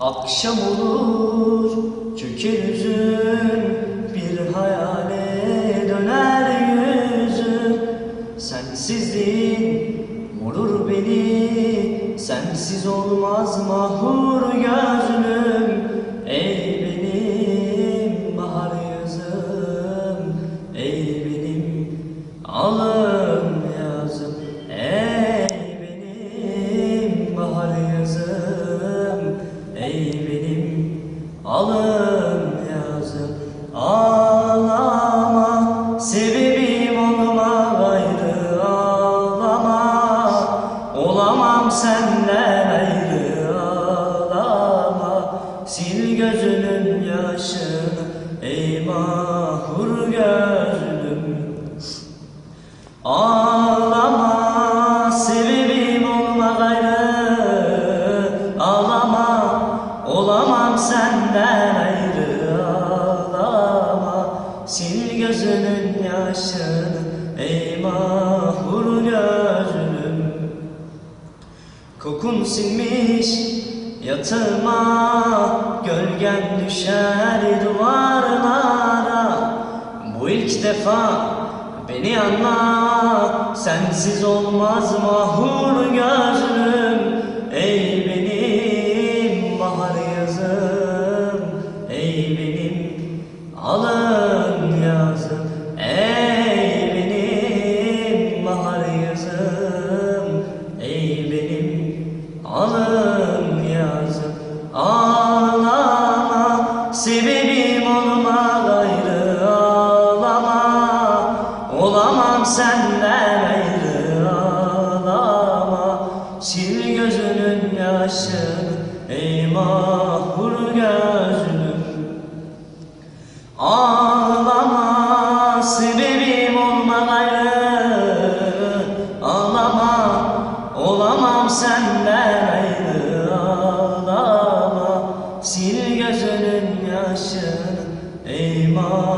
Akşam olur çöker yüzün Bir hayale döner yüzün Sensizliğin vurur beni Sensiz olmaz mahur gözlüm. Ey alım yazım Ağlama sebebim olma gayrı ağlama Olamam senden ayrı. Ağlama Sil gözünün yaşını. Ey mahur gözlüm yaşını ey mahur gözlüm Kokun silmiş yatağıma Gölgen düşer duvarlara. Bu ilk defa beni anla Sensiz olmaz mahur gözlüm Ağlama sebebim olma gayrı ağlama. Olamam senden ayrı ağlama. Sil gözünün yaşını ey mahur gözlüm Ağlama sebebim olma gayrı Ağlama. Olamam senden sil gözünün yaşını ey mahur